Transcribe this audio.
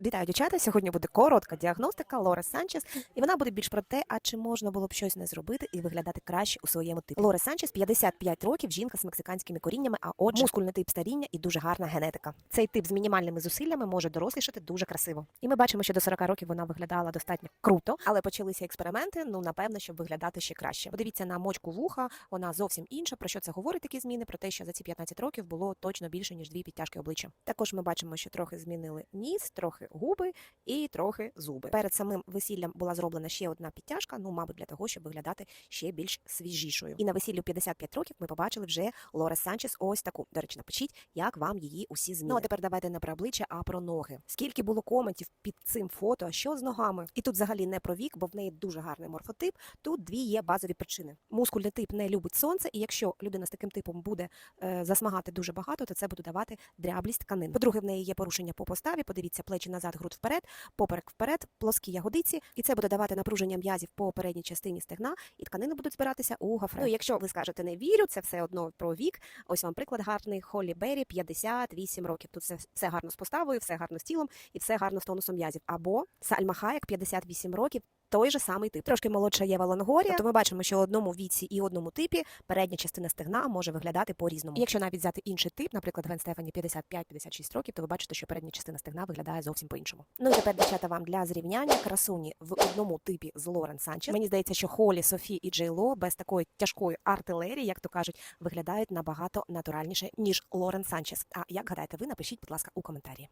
Вітаю, дівчата. Сьогодні буде коротка діагностика Лори Санчес, і вона буде більш про те, а чи можна було б щось не зробити і виглядати краще у своєму типі. Лори Санчес 55 років, жінка з мексиканськими коріннями, а отже, мускульний тип старіння і дуже гарна генетика. Цей тип з мінімальними зусиллями може дорослішати дуже красиво. І ми бачимо, що до 40 років вона виглядала достатньо круто, але почалися експерименти. Ну напевно, щоб виглядати ще краще. Подивіться на мочку вуха, вона зовсім інша. Про що це говорить такі зміни? Про те, що за ці 15 років було точно більше ніж дві підтяжки обличчя. Також ми бачимо, що трохи змінили ніс, трохи губи і трохи зуби. Перед самим весіллям була зроблена ще одна підтяжка, ну, мабуть, для того, щоб виглядати ще більш свіжішою. І на весіллю 55 років ми побачили вже Лоре Санчес ось таку. До речі, напишіть, як вам її усі зміни. Ну, а тепер давайте не про обличчя, а про ноги. Скільки було коментів під цим фото, що з ногами? І тут взагалі не про вік, бо в неї дуже гарний морфотип. Тут дві є базові причини. Мускульний тип не любить сонце, і якщо людина з таким типом буде е, засмагати дуже багато, то це буде давати дряблість тканин. По-друге, в неї є порушення по поставі. Подивіться плечі назад, груд вперед, поперек вперед, плоскі ягодиці, і це буде давати напруження м'язів по передній частині стегна, і тканини будуть збиратися у гофре. Ну, якщо ви скажете не вірю, це все одно про вік. Ось вам приклад гарний Холлі Беррі, 58 років. Тут все, все гарно з поставою, все гарно з тілом і все гарно з тонусом м'язів. Або Сальма Хаєк, 58 років. Той же самий тип. Трошки молодша Єва Лонгорія. Тобто ми бачимо, що у одному віці і одному типі передня частина стегна може виглядати по-різному. Якщо навіть взяти інший тип, наприклад, Гвен Стефані 55-56 років, то ви бачите, що передня частина стегна виглядає зовсім по-іншому. Ну і тепер, дівчата, вам для зрівняння красуні в одному типі з Лорен Санчес. Мені здається, що Холі, Софі і Джей Ло без такої тяжкої артилерії, як то кажуть, виглядають набагато натуральніше, ніж Лорен Санчес. А як гадаєте ви, напишіть, будь ласка, у коментарі.